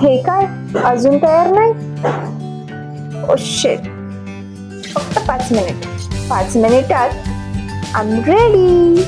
हे काय? अजून तयार नाही? Oh, ओ शेट फक्त पाच मिनिट. पाच मिनिटात I am ready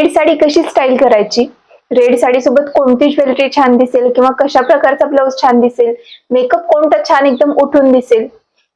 red sari कशी स्टाईल करायची? रेड साडी सोबत कोणती ज्वेलरी छान दिसेल किंवा कशा प्रकारचा ब्लाऊज छान दिसेल? मेकअप कोणता छान एकदम उठून दिसेल?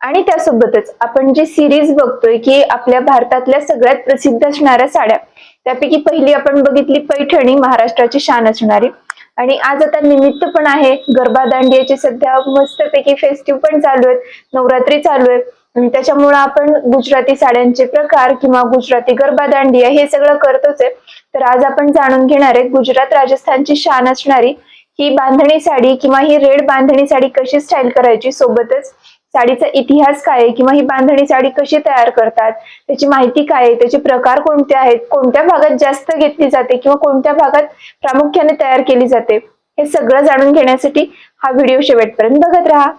आणि त्यासोबतच आपण जी सिरीज बघतोय की आपल्या भारतातल्या सगळ्यात प्रसिद्ध असणाऱ्या साड्या त्यापैकी पहिली आपण बघितली पैठणी महाराष्ट्राची शान असणारी. आणि आज आता निमित्त पण आहे गरबा दांडियाचे सध्या मस्तपैकी फेस्टिव्ह पण चालू आहेत नवरात्री चालू आहे. त्याच्यामुळं आपण गुजराती साड्यांचे प्रकार किंवा गुजराती गरबा दांडिया हे सगळं करतोच आहे. तर आज आपण जाणून घेणार आहे गुजरात राजस्थानची शान असणारी ही बांधणी साडी किंवा ही रेड बांधणी साडी कशी स्टाईल करायची सोबतच साडीचा इतिहास काय आहे किंवा ही बांधणी साडी कशी तयार करतात त्याची माहिती काय आहे त्याचे प्रकार कोणते आहेत कोणत्या भागात जास्त घेतली जाते किंवा कोणत्या भागात प्रामुख्याने तयार केली जाते हे सगळं जाणून घेण्यासाठी हा व्हिडिओ शेवटपर्यंत बघत राहा.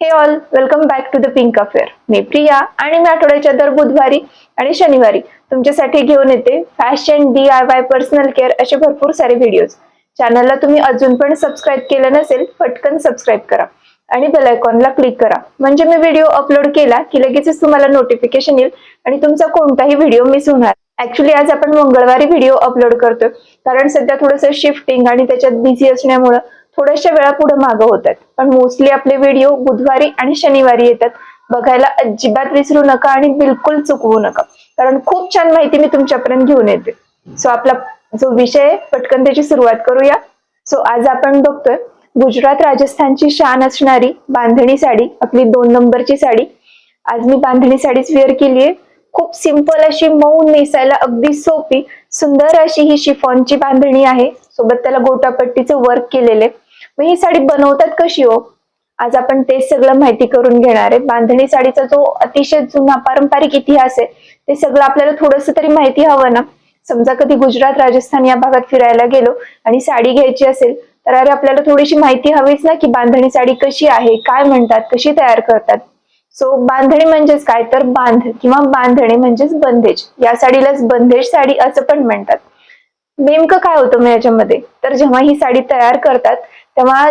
Hey all welcome back to the pink affair मी प्रिया आणि मी आठवड्याच्या दर बुधवारी आणि शनिवारी तुमच्यासाठी घेऊन येते fashion D I Y personal care असे भरपूर सारे व्हिडिओज चॅनलला तुम्ही अजून पण सबस्क्राईब केलं नसेल पटकन सबस्क्राईब करा आणि बेल आयकॉनला क्लिक करा. म्हणजे मी व्हिडिओ अपलोड केला की लगेचच तुम्हाला नोटिफिकेशन येईल आणि तुमचा कोणताही व्हिडिओ मिस होणार. ऍक्च्युली आज आपण मंगळवारी व्हिडिओ अपलोड करतोय. कारण सध्या थोडंसं शिफ्टिंग आणि त्याच्यात बिझी असण्यामुळं थोड्याशा वेळा पुढे मागं होतात. पण मोस्टली आपले व्हिडिओ बुधवारी आणि शनिवारी येतात. बघायला अजिबात विसरू नका आणि बिलकुल चुकवू नका. कारण खूप छान माहिती मी तुमच्यापर्यंत घेऊन येते. सो आपला जो विषय आहे पटकन त्याची सुरुवात करूया. सो आज आपण बघतोय गुजरात राजस्थानची शान असणारी बांधणी साडी आपली दोन नंबरची साडी. आज मी बांधणी साडीच वेअर केली आहे खूप सिंपल अशी मऊ नेसायला अगदी सोपी सुंदर अशी ही शिफॉनची बांधणी आहे. सोबत त्याला गोटापट्टीचं वर्क केलेले मग ही साडी बनवतात कशी हो? आज आपण तेच सगळं माहिती करून घेणार आहे. बांधणी साडीचा जो अतिशय जुना पारंपरिक इतिहास आहे ते सगळं आपल्याला थोडस तरी माहिती हवं ना? समजा कधी गुजरात राजस्थान या भागात फिरायला गेलो आणि साडी घ्यायची असेल तर अरे आपल्याला थोडीशी माहिती हवीच ना की बांधणी साडी कशी आहे काय म्हणतात कशी तयार करतात? सो बांधणी म्हणजेच काय? तर बांध किंवा बांधणे म्हणजेच बंदेज या साडीलाच बंदेज साडी असं पण म्हणतात. नेमकं काय होतं मग याच्यामध्ये? तर जेव्हा ही साडी तयार करतात तेव्हा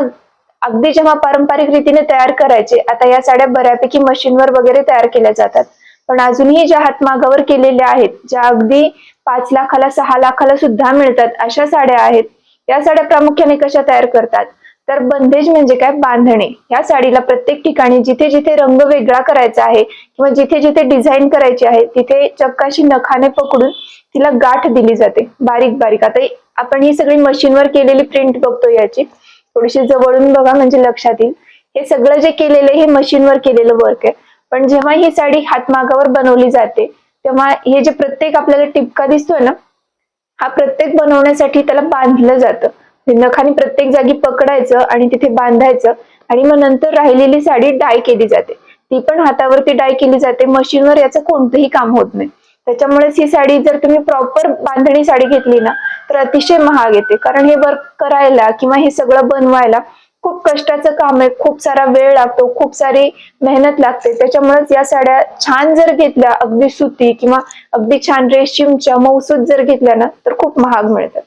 अगदी जेव्हा पारंपरिक रीतीने तयार करायचे आता या साड्या बऱ्यापैकी मशीनवर वगैरे तयार केल्या जातात. पण अजूनही ज्या हातमागावर केलेल्या आहेत ज्या अगदी पाच लाखाला सहा लाखाला सुद्धा मिळतात अशा साड्या आहेत. या साड्या प्रामुख्याने कशा तयार करतात? तर बंदेज म्हणजे काय? बांधणे. ह्या साडीला प्रत्येक ठिकाणी जिथे जिथे रंग वेगळा करायचा आहे किंवा जिथे जिथे डिझाईन करायची आहे तिथे चक्काशी नखाने पकडून तिला गाठ दिली जाते. बारीक बारीक. आता आपण ही सगळी मशीनवर केलेली प्रिंट बघतो याची. थोडीशी जवळून बघा म्हणजे लक्षात येईल. हे सगळं जे केलेलं हे मशीनवर केलेलं वर्क आहे. पण जेव्हा ही साडी हातमागावर बनवली जाते तेव्हा हे जे प्रत्येक आपल्याला टिपका दिसतोय ना हा प्रत्येक बनवण्यासाठी त्याला बांधलं जातं. नखाने प्रत्येक जागी पकडायचं आणि तिथे बांधायचं आणि मग नंतर राहिलेली साडी डाय केली जाते. ती पण हातावरती डाय केली जाते. मशीनवर याचं कोणतंही काम होत नाही. त्याच्यामुळेच ही साडी जर तुम्ही प्रॉपर बांधणी साडी घेतली ना तर अतिशय महाग येते. कारण हे वर्क करायला किंवा हे सगळं बनवायला खूप कष्टाचं काम आहे. खूप सारा वेळ लागतो. खूप सारी मेहनत लागते. त्याच्यामुळेच या साड्या छान जर घेतल्या अगदी सुती किंवा अगदी छान रेशीमच्या मौसूद जर घेतल्या ना तर खूप महाग मिळतात.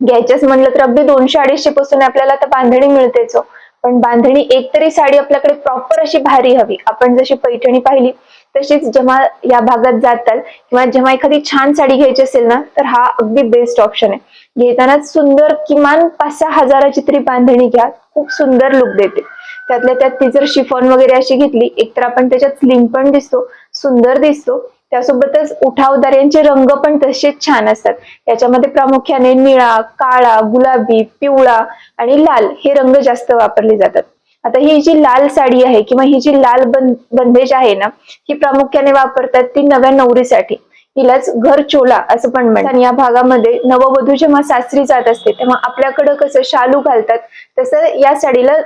घ्यायचेच म्हणलं तर अगदी दोनशे अडीचशे पासून आपल्याला आता बांधणी मिळतेच हो. पण बांधणी एक तरी साडी आपल्याकडे प्रॉपर अशी भारी हवी. आपण जशी पैठणी पाहिली तशीच जेव्हा या भागात जाताल किंवा जेव्हा एखादी छान साडी घ्यायची असेल ना तर हा अगदी बेस्ट ऑप्शन आहे. घेताना सुंदर किमान पाच सहा हजाराची तरी बांधणी घ्या. खूप सुंदर लुक देते. त्यातल्या त्यात ती जर शिफॉन वगैरे अशी घेतली एकतर आपण त्याच्यात स्लिम पण दिसतो सुंदर दिसतो त्यासोबतच उठावदार्यांचे रंग पण तसेच छान असतात. याच्यामध्ये प्रामुख्याने निळा काळा गुलाबी पिवळा आणि लाल हे रंग जास्त वापरले जातात. आता ही जी लाल साडी आहे किंवा ही जी लाल बंद बंदेज आहे ना ही प्रामुख्याने वापरतात ती नव्या नवरीसाठी. हिलाच घर चोला असं पण म्हणतात. आणि या भागामध्ये नववधू जेव्हा सासरी जात असते तेव्हा आपल्याकडं कसं शालू घालतात तसं या साडीला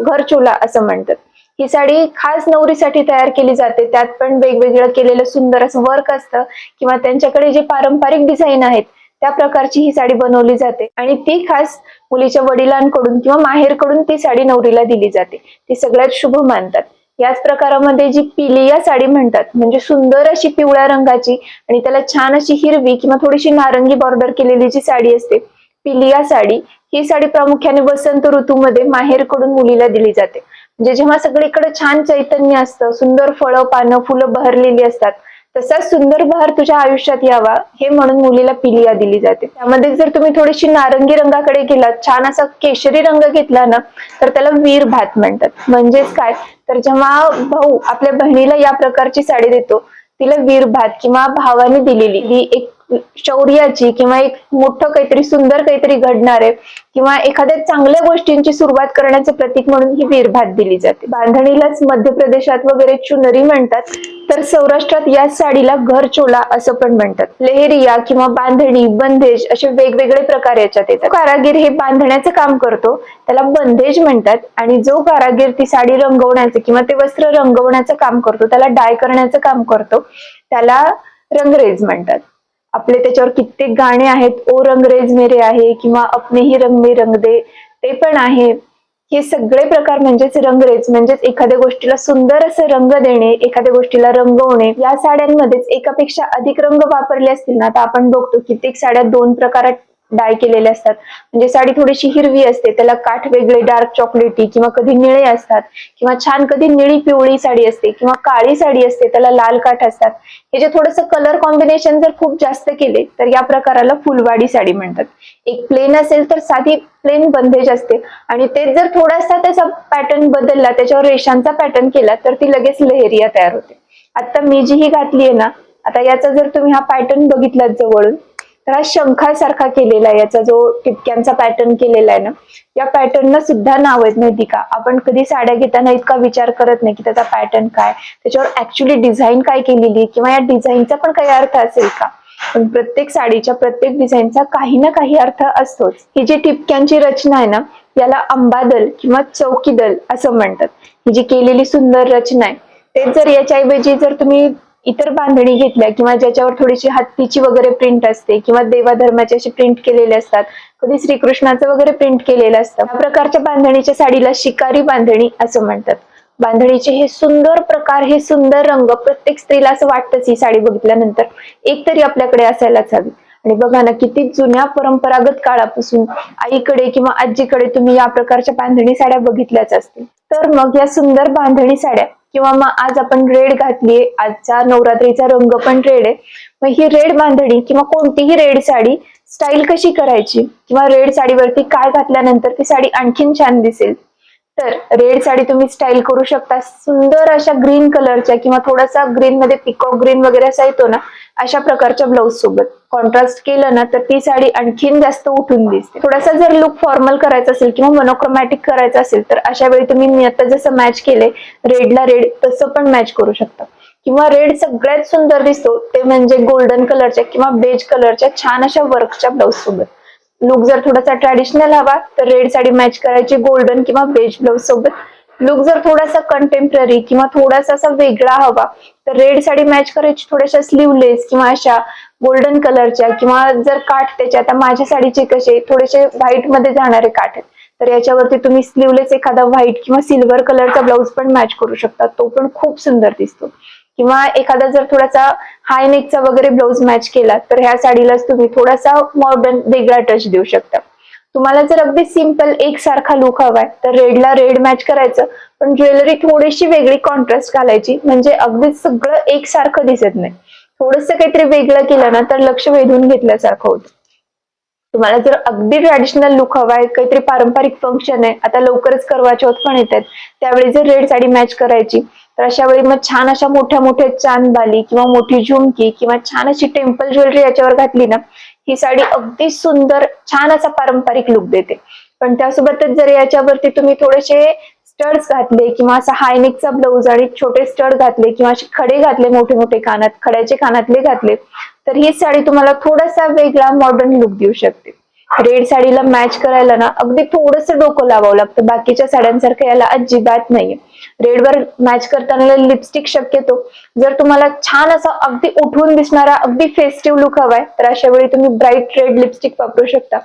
घर चोला असं म्हणतात. ही साडी खास नवरीसाठी तयार केली जाते. त्यात पण वेगवेगळं केलेलं सुंदर असं वर्क असतं किंवा त्यांच्याकडे जे पारंपरिक डिझाईन आहेत त्या प्रकारची ही साडी बनवली जाते. आणि ती खास मुलीच्या वडिलांकडून किंवा माहेरकडून ती साडी नवरीला दिली जाते. ती सगळ्यात शुभ मानतात. याच प्रकारामध्ये जी पिलिया साडी म्हणतात म्हणजे सुंदर अशी पिवळ्या रंगाची आणि त्याला छान अशी हिरवी किंवा थोडीशी नारंगी बॉर्डर केलेली जी साडी असते पिलिया साडी ही साडी प्रामुख्याने वसंत ऋतूमध्ये माहेरकडून मुलीला दिली जाते. म्हणजे जेव्हा सगळीकडे छान चैतन्य असतं सुंदर फळं पानं फुलं बहरलेली असतात तसाच सुंदर बहार तुझ्या आयुष्यात यावा हे म्हणून मुलीला पिलिया दिली जाते. त्यामध्ये जर तुम्ही थोडीशी नारंगी रंगाकडे गेलात छान असा केशरी रंग घेतला ना तर त्याला वीर भात म्हणतात. म्हणजेच काय? तर जेव्हा भाऊ आपल्या बहिणीला या प्रकारची साडी देतो तिला वीर भात किंवा भावाने दिलेली ही एक शौर्याची किंवा एक मोठं काहीतरी सुंदर काहीतरी घडणार आहे किंवा एखाद्या चांगल्या गोष्टींची सुरुवात करण्याचे प्रतीक म्हणून ही वीरभात दिली जाते. बांधणीलाच मध्य प्रदेशात वगैरे चुनरी म्हणतात तर सौराष्ट्रात या साडीला घर चोला असं पण म्हणतात. लेहरिया किंवा बांधणी बंदेज असे वेगवेगळे प्रकार याच्यात येतात. कारागीर हे बांधण्याचं काम करतो त्याला बंदेज म्हणतात आणि जो कारागीर ती साडी रंगवण्याचं किंवा ते वस्त्र रंगवण्याचं काम करतो त्याला डाय करण्याचं काम करतो त्याला रंगरेज म्हणतात. आपले त्याच्यावर कित्येक गाणे आहेत ओ रंगरेज मेरे आहे किंवा अपने ही रंग में रंग दे ते पण आहे. हे सगळे प्रकार म्हणजेच रंगरेज म्हणजेच एखाद्या गोष्टीला सुंदर असं रंग देणे एखाद्या गोष्टीला रंगवणे या साड्यांमध्येच एकापेक्षा अधिक रंग वापरले असतील ना तर आपण बघतो कित्येक साड्या दोन प्रकारात डाय केलेले असतात. म्हणजे साडी थोडीशी हिरवी असते त्याला काठ वेगळे डार्क चॉकलेटी किंवा कधी निळे असतात किंवा छान कधी निळी पिवळी साडी असते किंवा काळी साडी असते त्याला लाल काठ असतात. हे जे थोडस कलर कॉम्बिनेशन जर खूप जास्त केले तर या प्रकाराला फुलवाडी साडी म्हणतात. एक प्लेन असेल तर साधी प्लेन बंदेज असते. आणि तेच जर थोडासा त्याचा पॅटर्न बदलला त्याच्यावर रेषांचा पॅटर्न केला तर ती लगेच लहेरिया तयार होते. आता मी जी ही घातली आहे ना आता याचा जर तुम्ही हा पॅटर्न बघितलात जवळून तर हा शंखासारखा केलेला आहे. याचा जो टिपक्यांचा पॅटर्न केलेला आहे ना या पॅटर्नला सुद्धा नाव आहेत माहिती का? आपण कधी साड्या घेताना इतका विचार करत नाही की त्याचा पॅटर्न काय. त्याच्यावर ऍक्च्युली डिझाईन काय केलेली किंवा या डिझाईनचा पण काही अर्थ असेल का? पण प्रत्येक साडीच्या प्रत्येक डिझाईनचा काही ना काही अर्थ असतोच. ही जी टिपक्यांची रचना आहे ना याला अंबादल किंवा चौकीदल असं म्हणतात. ही जी केलेली सुंदर रचना आहे तेच जर याच्याऐवजी जर तुम्ही इतर बांधणी घेतल्या किंवा ज्याच्यावर थोडीशी हत्तीची वगैरे प्रिंट असते किंवा देवाधर्माची अशी प्रिंट केलेले असतात कधी श्रीकृष्णाचं वगैरे प्रिंट केलेलं असतं या प्रकारच्या बांधणीच्या साडीला शिकारी बांधणी असं म्हणतात. बांधणीचे हे सुंदर प्रकार हे सुंदर रंग प्रत्येक स्त्रीला असं वाटतच ही साडी बघितल्यानंतर. एक तरी आपल्याकडे असायलाच हवी. आणि बघा ना किती जुन्या परंपरागत काळापासून आईकडे किंवा आजीकडे तुम्ही या प्रकारच्या बांधणी साड्या बघितल्याच असतील. तर मग या सुंदर बांधणी साड्या किंवा मग आज आपण रेड घातलीये आजचा नवरात्रीचा रंग पण रेड आहे. मग ही रेड बांधणी किंवा कोणतीही रेड साडी स्टाईल कशी करायची? किंवा रेड साडीवरती काय घातल्यानंतर ती साडी आणखीन छान दिसेल? तर रेड साडी तुम्ही स्टाईल करू शकता. सुंदर अशा ग्रीन कलरच्या किंवा थोडासा ग्रीन मध्ये पिकॉक ग्रीन वगैरे असा येतो ना अशा प्रकारच्या ब्लाऊज सोबत. कॉन्ट्रास्ट केलं ना तर ती साडी आणखीन जास्त उठून दिसते. थोडासा जर लुक फॉर्मल करायचा असेल किंवा मोनोक्रोमॅटिक करायचा असेल तर अशा वेळी तुम्ही मी आता जसं मॅच केले रेडला रेड तसं पण मॅच करू शकता. किंवा रेड सगळ्यात सुंदर दिसतो ते म्हणजे गोल्डन कलरच्या किंवा बेज कलरच्या छान अशा वर्कच्या ब्लाऊज सोबत. लुक जर थोडासा ट्रॅडिशनल हवा तर रेड साडी मॅच करायची गोल्डन किंवा बेज ब्लाऊज सोबत. लुक जर थोडासा कंटेम्पररी किंवा थोडासा असा वेगळा हवा तर रेड साडी मॅच करायची थोड्याशा स्लीवलेस किंवा अशा गोल्डन कलरच्या किंवा जर काठ त्याच्या आता माझ्या साडीचे कसे थोडेसे व्हाईटमध्ये जाणारे काठ आहेत. तर याच्यावरती तुम्ही स्लीवलेस एखादा व्हाईट किंवा सिल्वर कलरचा ब्लाऊज पण मॅच करू शकता. तो पण खूप सुंदर दिसतो. किंवा एखादा जर थोडासा हाय नेकचा वगैरे ब्लाऊज मॅच केला तर ह्या साडीलाच तुम्ही थोडासा मॉडर्न वेगळा टच देऊ शकता. तुम्हाला जर अगदी सिंपल एकसारखा लुक हवाय तर रेडला रेड मॅच करायचं पण ज्वेलरी थोडीशी वेगळी कॉन्ट्रास्ट घालायची म्हणजे अगदी सगळं एकसारखं दिसत नाही. थोडस काहीतरी वेगळं केलं ना तर लक्ष वेधून घेतल्यासारखं होतं. तुम्हाला जर अगदी ट्रॅडिशनल लुक हवाय काहीतरी पारंपरिक फंक्शन आहे आता लवकरच करवा चौथ पण येत आहेत त्यावेळी जर रेड साडी मॅच करायची तर अशा वेळी मग छान अशा मोठ्या मोठ्या चांदबाली किंवा मोठी झुमकी किंवा छान अशी टेम्पल ज्वेलरी याच्यावर घातली ना ही साडी अगदी सुंदर छान असा पारंपरिक लुक देते. पण त्यासोबतच जर याच्यावरती तुम्ही थोडेसे स्टड्स घातले किंवा असा हायनेकचा ब्लाऊज आणि छोटे स्टड घातले किंवा असे खडे घातले मोठे मोठे कानात खड्याचे कानातले घातले तर ही साडी तुम्हाला थोडासा वेगळा मॉडर्न लुक देऊ शकते. रेड साडीला मॅच करायला ना अगदी थोडस डोकं लावावं लागतं. बाकीच्या साड्यांसारखं याला अजिबात नाहीये. रेडवर मॅच करताना लिपस्टिक शक्यतो. जर तुम्हाला छान असा अगदी उठून दिसणारा अगदी फेस्टिव्ह लुक हवाय तर अशा वेळी तुम्ही ब्राईट रेड लिपस्टिक वापरू शकता.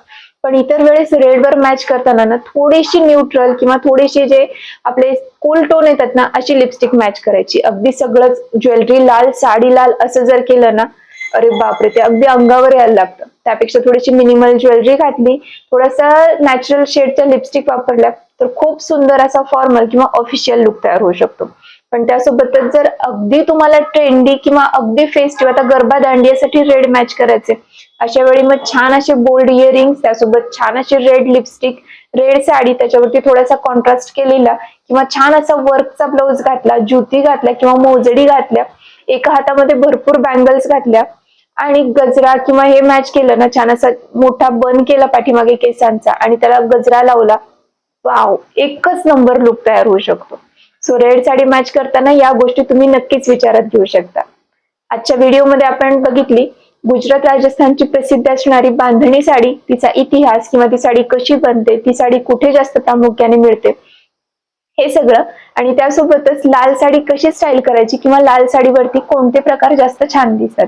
पण इतर वेळेस रेडवर मॅच करताना ना थोडीशी न्यूट्रल किंवा थोडीशी जे आपले कूल टोन येतात ना अशी लिपस्टिक मॅच करायची. अगदी सगळंच ज्वेलरी लाल साडी लाल असं जर केलं ना अरे बापरे ते अगदी अंगावर यायला लागतं. त्यापेक्षा थोडीशी मिनिमल ज्वेलरी घातली थोडासा नॅचरल शेडच्या लिपस्टिक वापरल्या तर खूप सुंदर असा फॉर्मल किंवा ऑफिशियल लुक तयार होऊ शकतो. पण त्यासोबतच जर अगदी तुम्हाला ट्रेंडी किंवा अगदी फेस्टिव्ह आता गरबा दांडियासाठी रेड मॅच करायचे अशा वेळी मग छान असे बोल्ड इयरिंग त्यासोबत छान अशी रेड लिपस्टिक रेड साडी त्याच्यावरती थोडासा कॉन्ट्रास्ट केलेला किंवा छान असा वर्कचा ब्लाऊज घातला जुती घातल्या किंवा मोजडी घातल्या एका हातामध्ये भरपूर बँगल्स घातल्या आणि गजरा किंवा हे मॅच केलं ना छान असा मोठा बन केला पाठीमागे केसांचा आणि त्याला गजरा लावला वाव एकच नंबर लुक तयार होऊ शकतो. सो रेड साडी मॅच करताना या गोष्टी तुम्ही नक्कीच विचारात घेऊ शकता. आजच्या व्हिडिओमध्ये आपण बघितली गुजरात राजस्थानची प्रसिद्ध असणारी बांधणी साडी तिचा इतिहास किंवा ती साडी कशी बनते ती साडी कुठे जास्त प्रामुख्याने मिळते हे सगळं. आणि त्यासोबतच लाल साडी कशी स्टाईल करायची किंवा लाल साडीवरती कोणते प्रकार जास्त छान दिसतात.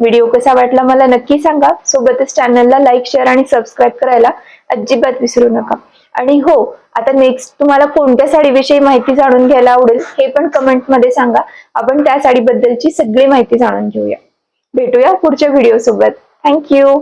व्हिडिओ कसा वाटला मला नक्की सांगा. सोबतच चॅनलला लाईक शेअर आणि सबस्क्राईब करायला अजिबात विसरू नका. आणि हो आता नेक्स्ट तुम्हाला कोणत्या साडीविषयी माहिती जाणून घ्यायला आवडेल हे पण कमेंटमध्ये सांगा. आपण त्या साडीबद्दलची सगळी माहिती जाणून घेऊया. भेटूया पुढच्या व्हिडिओ सोबत. थँक्यू